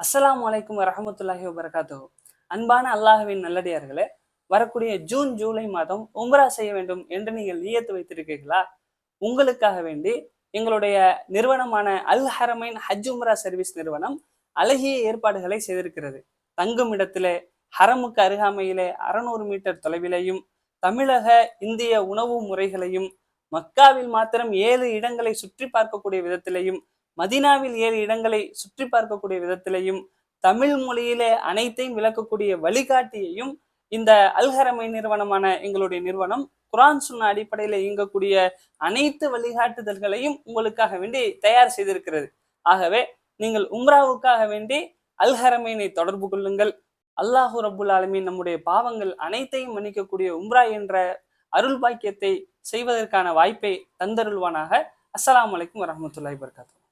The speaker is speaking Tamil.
அஸ்லாம் அலைக்கும் வரமத்துல்லாஹி வபரகாத்து அன்பான அல்லாஹுவின் நல்லடியார்களே வரக்கூடிய ஜூன் ஜூலை மாதம் உம்ரா செய்ய வேண்டும் என்று நீங்கள் நியத்து வைத்திருக்கீர்களா? உங்களுக்காக வேண்டி எங்களுடைய நிறுவனமான அல் ஹரமைன் ஹஜ் உம்ரா சர்வீஸ் நிறுவனம் அழகிய ஏற்பாடுகளை செய்திருக்கிறது. தங்கும் இடத்திலே ஹரமுக்கு அருகாமையிலே அறநூறு மீட்டர் தொலைவிலேயும் தமிழக இந்திய உணவு முறைகளையும் மக்காவில் மாத்திரம் ஏழு இடங்களை சுற்றி பார்க்கக்கூடிய விதத்திலேயும் மதீனாவில் ஏழு இடங்களை சுற்றி பார்க்கக்கூடிய விதத்திலையும் தமிழ் மொழியிலே அனைத்தையும் விளக்கக்கூடிய வழிகாட்டியையும் இந்த அல்ஹரமை நிறுவனமான எங்களுடைய நிறுவனம் குரான் சுன்ன அடிப்படையில் இயங்கக்கூடிய அனைத்து வழிகாட்டுதல்களையும் உங்களுக்காக வேண்டி தயார் செய்திருக்கிறது. ஆகவே நீங்கள் உம்ராவுக்காக வேண்டி அல்ஹரமைனை தொடர்பு கொள்ளுங்கள். அல்லாஹூ ரபுல் ஆலமீன் நம்முடைய பாவங்கள் அனைத்தையும் மன்னிக்கக்கூடிய உம்ரா என்ற அருள் பாக்கியத்தை செய்வதற்கான வாய்ப்பை தந்தருள்வானாக. அஸ்லாம் வலைக்கம் வரமத்துல்லாய் வபரகாத்துஹு.